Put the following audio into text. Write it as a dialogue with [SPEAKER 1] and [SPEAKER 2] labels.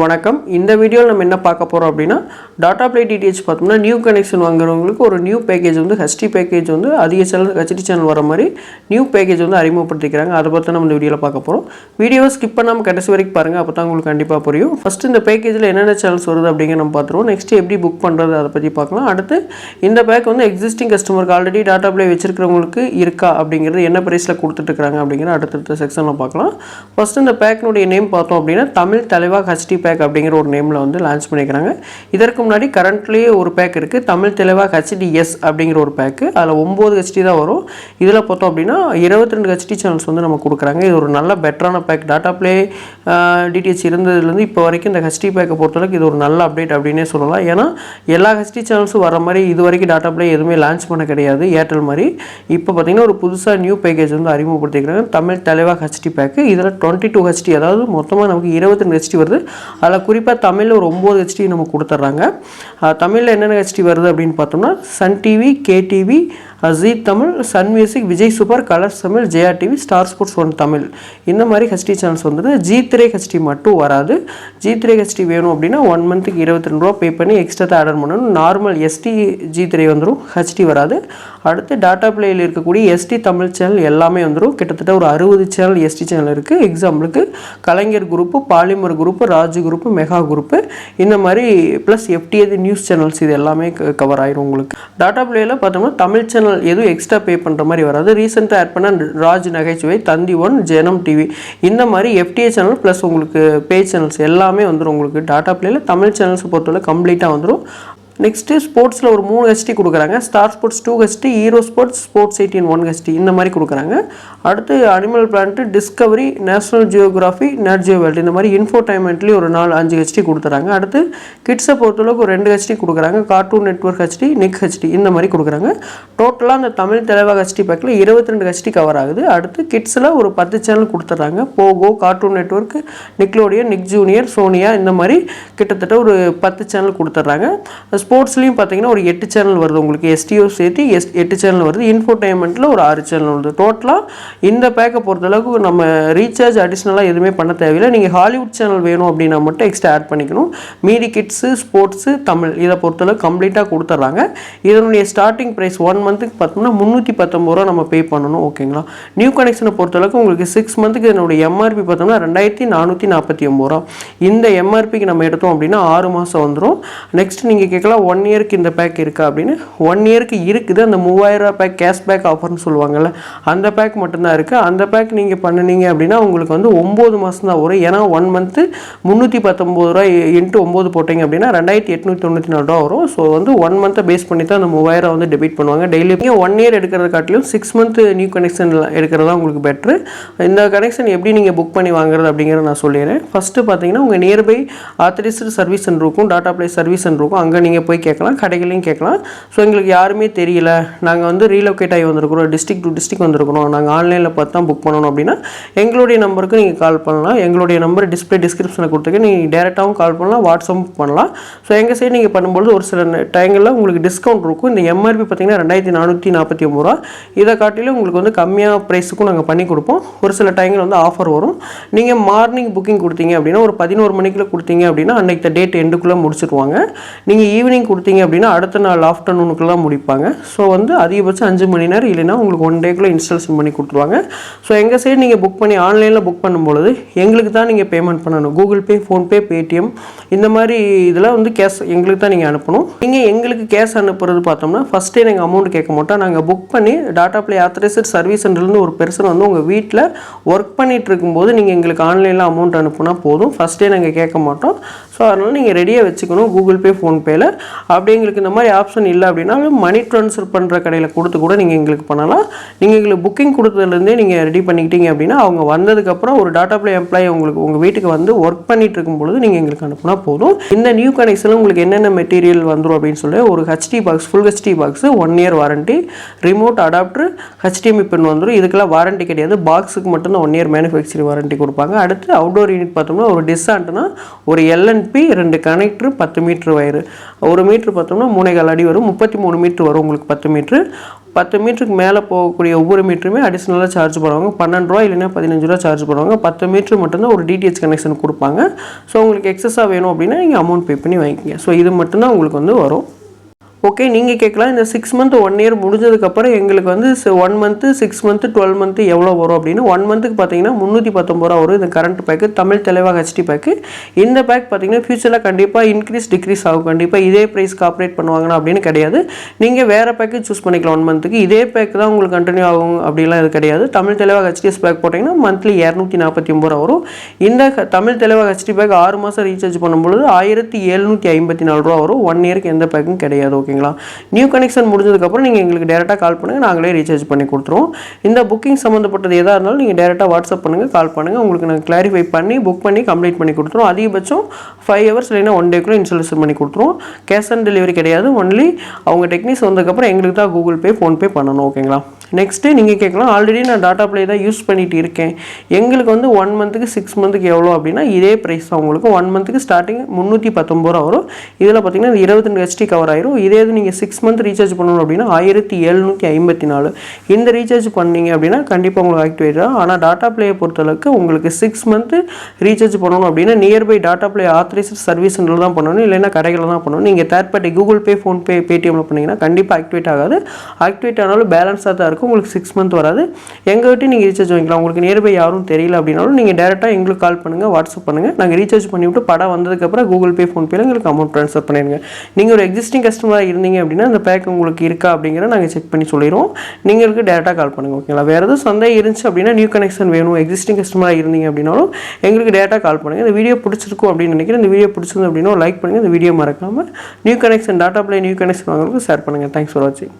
[SPEAKER 1] வணக்கம். இந்த வீடியோவில் நம்ம என்ன பார்க்க போகிறோம் அப்படின்னா டாட்டா ப்ளே டிடிஹெச் பார்த்தோம்னா நியூ கனெக்ஷன் வாங்குறவங்களுக்கு ஒரு நியூ பேக்கேஜ் வந்து ஹெச்டி பேக்கேஜ் வந்து அதிக சேனல் ஹெச்டி சேனல் வர மாதிரி நியூ பேக்கேஜ் வந்து அறிமுகப்படுத்திக்கிறாங்க. அதை பற்றி நம்ம இந்த வீடியோவில் பார்க்க போகிறோம் வீடியோவை ஸ்கிப் பண்ணாமல் கடைசி வரைக்கும் பாருங்கள் அப்போ தான் உங்களுக்கு கண்டிப்பாக புரியும். ஃபஸ்ட்டு இந்த பேக்கேஜில் என்னென்ன சேனல்ஸ் வருது அப்படிங்கிற நம்ம பார்த்துருவோம். நெக்ஸ்ட்டு எப்படி புக் பண்ணுறது அதை பற்றி பார்க்கலாம். அடுத்து இந்த பேக் வந்து எக்ஸிஸ்டிங் கஸ்டமருக்கு ஆல்ரெடி டாட்டா பிளே வச்சிருக்கிறவங்களுக்கு இருக்கா அப்படிங்கிறது என்ன ப்ரைஸில் கொடுத்துட்ருக்காங்க அப்படிங்கிற அடுத்தடுத்த செக்ஷனில் பார்க்கலாம். ஃபஸ்ட்டு இந்த பேக்கினுடைய நேம் பார்த்தோம் அப்படின்னா தமிழ் தலைவா ஹெச்டி பேக் அப்படிங்கிற ஒரு நேமில் வந்து லான்ச் பண்ணிக்கிறாங்க இதற்கு முன்னாடி கரண்ட்லேயே ஒரு பேக் இருக்குது தமிழ் தெளிவாக ஹெச்டிஎஸ் அப்படிங்கிற ஒரு பேக்கு அதில் ஒம்பது ஹெச்டி தான் வரும். இதில் பார்த்தோம் அப்படின்னா இருபத்தி ரெண்டு ஹெச்டி சேனல்ஸ் வந்து நம்ம கொடுக்குறாங்க. இது ஒரு நல்ல பெட்டரான பேக் டாட்டா ப்ளே டிடிஹெச் இருந்ததுலேருந்து இப்போ வரைக்கும் இந்த ஹெச்டி பேக்கை பொறுத்தளவுக்கு இது ஒரு நல்ல அப்டேட் அப்படின்னே சொல்லலாம். ஏன்னா எல்லா ஹெச்டி சேனல்ஸும் வர மாதிரி இது வரைக்கும் டாட்டா ப்ளே எதுவுமே லான்ச் பண்ண கிடையாது. ஏர்டெல் மாதிரி. இப்போ பார்த்தீங்கன்னா ஒரு புதுசாக நியூ பேக்கேஜ் வந்து அறிமுகப்படுத்திக்கிறாங்க தமிழ் தலைவா ஹெச்டி பேக்கு இதில் டுவெண்ட்டி டூ ஹெச்டி அதாவது மொத்தமாக நமக்கு இருபத்தி ரெண்டு ஹெச்டி வருது. அதில் குறிப்பாக தமிழில் ஒரு ஒம்பது ஹெச்டி நம்ம கொடுத்துட்றாங்க. தமிழில் என்னென்ன ஹெச்டி வருது அப்படின்னு பார்த்தோம்னா Sun TV KTV Zee Tamil Sun Music Vijay Super Colors Tamil Jaya TV Star Sports One Tamil. இந்த மாதிரி ஹெச்டி சேனல்ஸ் வந்துடுது ஜி த்ரே ஹெச்டி மட்டும் வராது. ஜி த்ரே ஹெச்டி வேணும் அப்படின்னா ஒன் மந்த்துக்கு இருபத்தி ரெண்டு ரூபா பே பண்ணி எக்ஸ்ட்ரா தான் ஆர்டர் பண்ணணும். நார்மல் எஸ்டி ஜி த்ரே வந்துடும் ஹெச்டி வராது. அடுத்து டாட்டா பிளேயில் இருக்கக்கூடிய எஸ்டி தமிழ் சேனல் எல்லாமே வந்துடும் கிட்டத்தட்ட ஒரு அறுபது சேனல் எஸ்டி சேனல் இருக்குது எக்ஸாம்பிளுக்கு Kalaignar group Polimer group Raj group Mega group. இந்த மாதிரி ப்ளஸ் எஃப்டிஏது நியூஸ் சேனல்ஸ் இது எல்லாமே கவர் ஆயிரும் உங்களுக்கு. டாட்டா பிளேயில் பார்த்தோம்னா தமிழ் சேனல் எதுவும் எக்ஸ்ட்ரா பே பண்ணுற மாதிரி வராது. ரீசெண்டாக ஆட் பண்ண ராஜ் நகைச்சுவை தந்தி ஒன் ஜெனம் டிவி இந்த மாதிரி எஃப்டிஏ சேனல் ப்ளஸ் உங்களுக்கு பே சேனல்ஸ் எல்லாமே வந்துடும் உங்களுக்கு. டாட்டா பிளேயில் தமிழ் சேனல்ஸை பொறுத்தவரை கம்ப்ளீட்டாக வந்துடும் நெக்ஸ்ட்டு ஸ்போர்ட்ஸில் ஒரு மூணு ஹெச்டி கொடுக்குறாங்க. Star Sports two HD Hero Sports Sports eighteen one HD இந்த மாதிரி கொடுக்குறாங்க. அடுத்து Animal Planet Discovery National Geography Nat Geo World இந்த மாதிரி இன்ஃபோடைன்மெண்ட்லேயும் ஒரு நாலு அஞ்சு ஹெச்டி கொடுத்துறாங்க. அடுத்து கிட்ஸை பொறுத்தளவுக்கு ஒரு ரெண்டு ஹெச்டி கொடுக்குறாங்க. Cartoon Network HD Nick HD இந்த மாதிரி கொடுக்குறாங்க. டோட்டலாக அந்த தமிழ் தலைவாக ஹெச்டி பேக்கில் இருபத்தி ரெண்டு ஹெச்டி கவர் ஆகுது. அடுத்து கிட்ஸில் ஒரு பத்து சேனல் கொடுத்துட்றாங்க Pogo Cartoon Network Nickelodeon Nick Junior Sonia இந்த மாதிரி கிட்டத்தட்ட ஒரு பத்து சேனல் கொடுத்துட்றாங்க ஸ்போர்ட்ஸ்லேயும் பார்த்தீங்கன்னா ஒரு எட்டு சேனல் வருது உங்களுக்கு எஸ்டிஓ சேர்த்து எஸ் எட்டு சேனல் வருது. இன்ஃபோர்டைன்மெண்ட்டில் ஒரு ஆறு சேனல் வருது. டோட்டலாக இந்த பேக்கை பொறுத்தளவுக்கு நம்ம ரீசார்ஜ் அடிஷ்னலாக எதுவுமே பண்ண தேவையில்லை. நீங்கள் ஹாலிவுட் சேனல் வேணும் அப்படின்னா மட்டும் எக்ஸ்ட்ரா ஆட் பண்ணிக்கணும். மீதி கிட்ஸு ஸ்போர்ட்ஸு தமிழ் இதை பொறுத்தளவு கம்ப்ளீட்டாக கொடுத்துட்றாங்க இதனுடைய ஸ்டார்டிங் ப்ரைஸ் ஒன் மந்த்துக்கு பார்த்தோம்னா முந்நூற்றி பத்தொம்பது ரூபா நம்ம பே பண்ணணும். ஓகேங்களா நியூ கனெக்ஷனை பொறுத்தளவுக்கு உங்களுக்கு சிக்ஸ் மந்த்துக்கு இதனுடைய எம்ஆர்பி பார்த்தோம்னா ரெண்டாயிரத்தி நானூற்றி நாற்பத்தி ஒம்பது ரூபா. இந்த எம்ஆர்பிக்கு நம்ம எடுத்தோம் அப்படின்னா ஆறு மாதம் வந்துடும் நெக்ஸ்ட் நீங்கள் கேட்கலாம் ஒன் இயருக்கு இந்த பேக் இருக்கா அப்படின்னு ஒன் இயருக்கு இருக்குது. அந்த மூவாயிரம் பேக் கேஷ்பேக் ஆஃபர்னு சொல்லுவாங்கள்ல அந்த பேக் மட்டும்தான் இருக்குது அந்த பேக் நீங்கள் பண்ணினீங்க அப்படின்னா உங்களுக்கு வந்து ஒம்பது மாதம் தான் வரும். ஏன்னா ஒன் மந்த்து முந்நூற்றி பத்தொம்பது ரூபா இன்ட்டு ஒம்பது போட்டிங்க அப்படின்னா ரெண்டாயிரத்தி எட்நூற்றி தொண்ணூற்றி நாலு ரூபா வரும். ஸோ வந்து ஒன் மந்த்தை பேஸ் பண்ணி தான் அந்த மூவாயிரம் வந்து டெபிட் பண்ணுவாங்க. டெய்லி ஒன் இயர் எடுக்கிறத காட்டிலும் சிக்ஸ் மந்த் நியூ கனெக்ஷன் எடுக்கிறது தான் உங்களுக்கு பெட்ரு இந்த கனெக்ஷன் எப்படி நீங்கள் புக் பண்ணி வாங்குறது அப்படிங்கிறத நான் சொல்லிடுறேன். ஃபஸ்ட்டு பார்த்தீங்கன்னா உங்கள் நியர்பை ஆத்தரைஸ்டு சர்வீஸ் சென்டர் இருக்கும் டாட்டா ப்ளே சர்வீஸ் சென்டர் இருக்கும். அங்கே நீங்கள் போய் கேட்கலாம் கடைகளையும் கேட்கலாம். ஸோ எங்களுக்கு யாருமே தெரியல. நாங்கள் வந்து ரீலோகேட் ஆகி வந்திருக்கிறோம். டிஸ்ட்ரிக் டு டிஸ்ட்ரிக் வந்திருக்கிறோம். நாங்கள் ஆன்லைனில் பார்த்து தான் புக் பண்ணணும் அப்படின்னா எங்களுடைய நம்பருக்கு நீங்கள் கால் பண்ணலாம். எங்களுடைய நம்பர் டிஸ்பிளே டிஸ்கிரிப்ஷனில் கொடுத்துருக்கேன். நீங்கள் டேரெக்டாகவும் கால் பண்ணலாம் வாட்ஸ்அப் பண்ணலாம். ஸோ எங்கள் சைடு நீங்கள் பண்ணும்போது ஒரு சில டைங்களில் உங்களுக்கு டிஸ்கவுண்ட் இருக்கும். இந்த எம்ஆர்பி பார்த்தீங்கன்னா ரெண்டாயிரத்தி நானூற்றி நாற்பத்தி ஒம்பது ரூபா. இதை காட்டிலும் உங்களுக்கு வந்து கம்மியாக ப்ரைஸுக்கும் நாங்கள் பண்ணி கொடுப்போம். ஒரு சில டைமில் வந்து ஆஃபர் வரும். நீங்கள் மார்னிங் புக்கிங் கொடுத்தீங்க அப்படின்னா ஒரு பதினோரு மணிக்குள்ளே கொடுத்தீங்க அப்படின்னா அன்றைக்கு டேட் எண்டுக்குள்ளே முடிச்சிருவாங்க. நீங்கள் ஈவினிங் கொடுத்தீங்க அப்படின்னா அடுத்த நாள் ஆஃப்டர்நூனுக்குலாம் முடிப்பாங்க. ஸோ வந்து அதிகபட்சம் அஞ்சு மணி நேரம் இல்லைன்னா உங்களுக்கு ஒன் டேக்குள்ளே இன்ஸ்டாலேஷன் பண்ணி கொடுத்துருவாங்க. ஸோ எங்கள் சைடு நீங்கள் புக் பண்ணி ஆன்லைனில் புக் பண்ணும்பொழுது எங்களுக்கு தான் நீங்கள் பேமெண்ட் பண்ணணும். கூகுள் பே ஃபோன்பே பேடிஎம் இந்த மாதிரி இதெல்லாம் வந்து கேஷ் எங்களுக்கு தான் நீங்கள் அனுப்பணும். நீங்கள் எங்களுக்கு கேஷ் அனுப்புறது பார்த்தோம்னா ஃபஸ்ட்டே நாங்கள் அமௌண்ட் கேட்க மாட்டோம். நாங்கள் புக் பண்ணி டாட்டா ப்ளே ஆத்தரைசர் சர்வீஸ் சென்டர்லேருந்து ஒரு பெர்சன் வந்து உங்கள் வீட்டில் ஒர்க் பண்ணிகிட்டு இருக்கும்போது நீங்கள் எங்களுக்கு ஆன்லைனில் அமௌண்ட் அனுப்புனா போதும். ஃபஸ்ட்டே நாங்கள் கேட்க மாட்டோம். ஸோ அதனால் நீங்கள் ரெடியாக வச்சுக்கணும். கூகுள் பே ஃபோன்பேயில் அப்படி எங்களுக்கு இந்த மாதிரி ஆப்ஷன் இல்லை அப்படின்னா மணி ட்ரான்ஸ்ஃபர் பண்ணுற கடையில் கொடுத்து கூட நீங்கள் எங்களுக்கு பண்ணலாம். நீங்கள் எங்களுக்கு புக்கிங் கொடுத்ததுலேருந்தே நீங்கள் ரெடி பண்ணிக்கிட்டீங்க அப்படின்னா அவங்க வந்ததுக்கப்புறம் ஒரு டாட்டா ப்ளே எம்ப்ளாயி உங்களுக்கு உங்கள் வீட்டுக்கு வந்து ஒர்க் பண்ணிட்டு இருக்கும் பொழுது நீங்கள் எங்களுக்கு அனுப்புனா போதும். இந்த நியூ கனெக்ஷனில் உங்களுக்கு என்னென்ன மெட்டீரியல் வந்துடும் அப்படின்னு சொல்லி ஒரு HD box full HD box one year warranty remote adapter HDMI pin வந்துடும் இதுக்கெல்லாம் வாரண்டி கிடையாது. பாக்ஸுக்கு மட்டும்தான் ஒன் இயர் மேனுஃபேக்சரிங் வாரண்டி கொடுப்பாங்க. அடுத்து அவுடோர் யூனிட் பார்த்தோம்னா ஒரு டிஸ்ஆண்ட்னா ஒரு பி ரெண்டு கனெக்டர் பத்து மீட்ரு வயரு ஒரு மீட்ரு பார்த்தோம்னா மூணே கால் அடி வரும். முப்பத்தி மூணு மீட்ரு வரும் உங்களுக்கு பத்து மீட்ரு பத்து மீட்டருக்கு மேலே போகக்கூடிய ஒவ்வொரு மீட்டருமே அடிஷ்னலாக சார்ஜ் பண்ணுவாங்க. பன்னெண்டு ரூபா இல்லைன்னா பதினஞ்சு ரூபா சார்ஜ் பண்ணுவாங்க. பத்து மீட்ரு மட்டும்தான் ஒரு டிடிஹெச் கனெக்ஷன் கொடுப்பாங்க. ஸோ உங்களுக்கு எக்ஸஸாக வேணும் அப்படின்னா நீங்கள் அமௌண்ட் பே பண்ணி வாங்கிக்கங்க. ஸோ இது மட்டும்தான் உங்களுக்கு வந்து வரும். ஓகே நீங்கள் கேட்கலாம் இந்த சிக்ஸ் மந்த் ஒன் இயர் முடிஞ்சதுக்கப்புறம் எங்களுக்கு வந்து one month six month twelve month எவ்வளோ வரும் அப்படின்னு? ஒன் மந்த்துக்கு பார்த்தீங்கன்னா முந்நூற்றி பத்தொம்பது ரூபா வரும். இந்த கரண்ட் பேக்கு தமிழ் தெளிவாக ஹெச்டி பேக்கு இந்த பேக் பார்த்தீங்கன்னா ஃபியூச்சரில் கண்டிப்பாக இன்க்ரீஸ் டிக்ரீஸ் ஆகும். கண்டிப்பாக இதே ப்ரைஸ்க்கு ஆப்ரேட் பண்ணுவாங்கன்னா அப்படின்னு கிடையாது. நீங்கள் வேறு பேக்கு சூஸ் பண்ணிக்கலாம் ஒன் மந்த்துக்கு இதே பேக் தான் உங்களுக்கு கண்டினியூ ஆகும் அப்படிலாம் இது கிடையாது. தமிழ் தெளிவாக ஹெச்டிஎஸ் பேக் போட்டிங்கன்னா மந்த்லி இரநூத்தி நாற்பத்தி ஒம்பது ரூபா வரும். இந்த தமிழ் தெளிவாக ஹெச்டி பேக் ஆறு மாதம் ரீசார்ஜ் பண்ணும்பொழுது ஆயிரத்தி எழுநூற்றி ஐம்பத்தி நாலு ரூபா வரும். ஒன் இயருக்கு எந்த பேக்கும் கிடையாது ஓகே ஓகேங்களா நியூ கனெக்ஷன் முடிஞ்சதுக்கப்புறம் நீங்கள் எங்களுக்கு டேரெக்டாக கால் பண்ணுங்கள் நாங்களே ரீசார்ஜ் பண்ணி கொடுத்துருவோம். இந்த புக்கிங் சம்மந்தப்பட்டது எதாக இருந்தாலும் நீங்கள் டேரெக்டாக வாட்ஸ்அப் பண்ணுங்கள் கால் பண்ணுங்கள் உங்களுக்கு நாங்கள் கிளாரிஃபை பண்ணி புக் பண்ணி கம்ப்ளீட் பண்ணி கொடுத்துருவோம். அதிகபட்சம் ஃபைவ் ஹவர்ஸ் இல்லைன்னா ஒன் டேக்குள்ளே இன்ஸ்டாலேஷன் பண்ணி கொடுத்துருவோம். கேஷ் ஆன் டெலிவரி கிடையாது. ஒன்லி அவங்க டெக்னிக்ஸ் வந்ததுக்கப்புறம் எங்களுக்கு தான் கூகுள் பே ஃபோன்பே பண்ணணும் ஓகேங்களா நெக்ஸ்ட்டு நீங்கள் கேட்கலாம் ஆல்ரெடி நான் டாட்டா ப்ளே தான் யூஸ் பண்ணிட்டு இருக்கேன். எங்களுக்கு வந்து ஒன் மந்த்துக்கு சிக்ஸ் மந்த்துக்கு எவ்வளோ அப்படின்னா இதே ப்ரைஸ் தான் உங்களுக்கு. ஒன் மந்த்துக்கு ஸ்டார்டிங் முந்நூற்றி பத்தொம்பது ரூபா வரும். இதில் பார்த்தீங்கன்னா இது இருபத்தி ரெண்டு ஹெச்டி கவர் ஆயிரும். இதே இது நீங்கள் சிக்ஸ் மந்த் ரீசார்ஜ் பண்ணணும் அப்படின்னா ஆயிரத்தி எழுநூற்றி ஐம்பத்தி நாலு. இந்த ரீசார்ஜ் பண்ணீங்க அப்படின்னா கண்டிப்பாக உங்களுக்கு ஆக்டிவேட் ஆகும். ஆனால் டாட்டா ப்ளேயை பொறுத்தளவுக்கு உங்களுக்கு சிக்ஸ் மந்த்து ரீசார்ஜ் பண்ணணும் அப்படின்னா nearby Tata Play authorised service சென்டரில் தான் பண்ணணும். இல்லைன்னா கடைகளில் தான் பண்ணணும். நீங்கள் third party Google Pay PhonePe பேடிஎம்மில் பண்ணிங்கன்னா கண்டிப்பாக ஆக்டிவேட் ஆகாது. ஆக்டிவேட் ஆனாலும் பேலன்ஸாக தான் இருக்கும். உங்களுக்கு சிக்ஸ் மந்த் வராது. எங்கள் நீங்கள் ரீசார்ஜ் வாங்கிக்கலாம். உங்களுக்கு நியர்பை யாரும் தெரியல அப்படின்னாலும் நீங்கள் டேரெக்டாக எங்களுக்கு கால் பண்ணுங்கள் வாட்ஸ்அப் பண்ணுங்கள் நாங்கள் ரீசார்ஜ் பண்ணிவிட்டு படம் வந்ததுக்கப்புறம் கூகுள் பே ஃபோன்பேயில் எங்களுக்கு அமௌண்ட் ட்ரான்ஸ்ஃபர் பண்ணிடுங்க. நீங்கள் ஒரு எக்ஸிஸ்டிங் கஸ்டமராக இருந்தீங்க அப்படின்னா அந்த பேக் உங்களுக்கு இருக்கா அப்படிங்கிற நாங்கள் செக் பண்ணி சொல்லிடுவோம். நீங்களுக்கு டேரெக்டாக கால் பண்ணுங்கள் ஓகேங்களா வேறு எதுவும் சந்தேகம் இருந்துச்சு அப்படின்னா நியூ கனெக்ஷன் வேணும். எக்ஸிஸ்டிங் கஸ்டமராக இருந்தீங்க அப்படின்னாலும் எங்களுக்கு டேரெக்டாக கால் பண்ணுங்கள் இந்த வீடியோ பிடிச்சிருக்கும் அப்படின்னு நினைக்கிறேன். இந்த வீடியோ பிடிச்சிருந்து அப்படின்னா லைக் பண்ணுங்கள் இந்த வீடியோ மறக்காமல் new connection Tata Play new connection வாங்குறதுக்கு ஷேர் பண்ணுங்கள் தேங்க்ஸ் ஃபார் வாட்சிங்